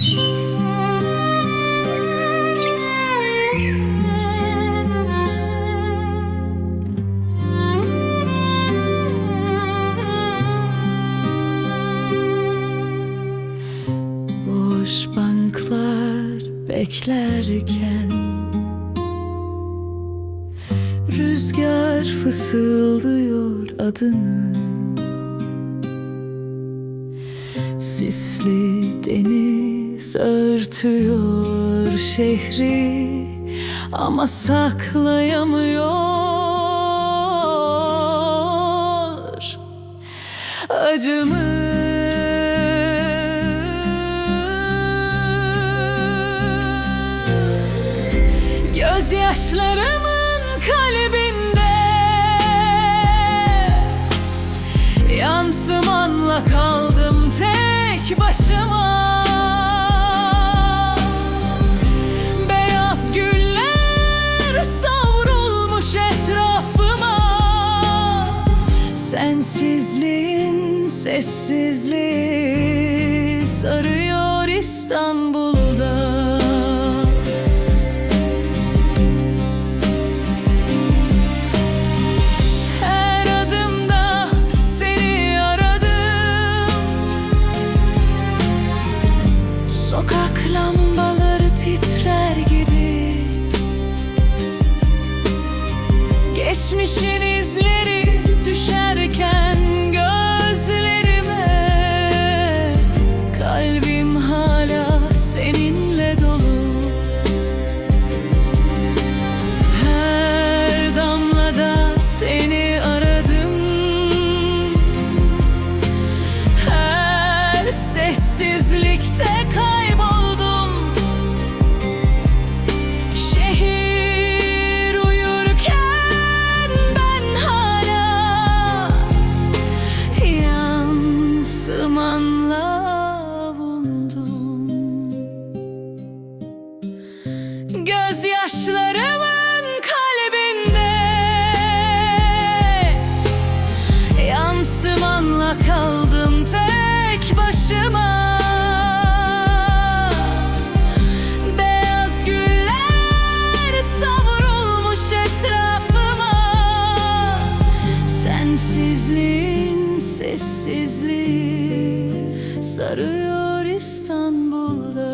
Boş beklerken Rüzgar fısıldıyor adını. Sisli deniz örtüyor şehri Ama saklayamıyor. Acımı Gözyaşlarımın kalbinde Yansımanla kaldım tek başıma Sensizliğin sessizliği sarıyor İstanbul'da. Her kayboldum. Şehir uyurken ben hala yansımanla avundum Gözyaşlarımın Sensizliğin sessizliği sarıyor İstanbul'da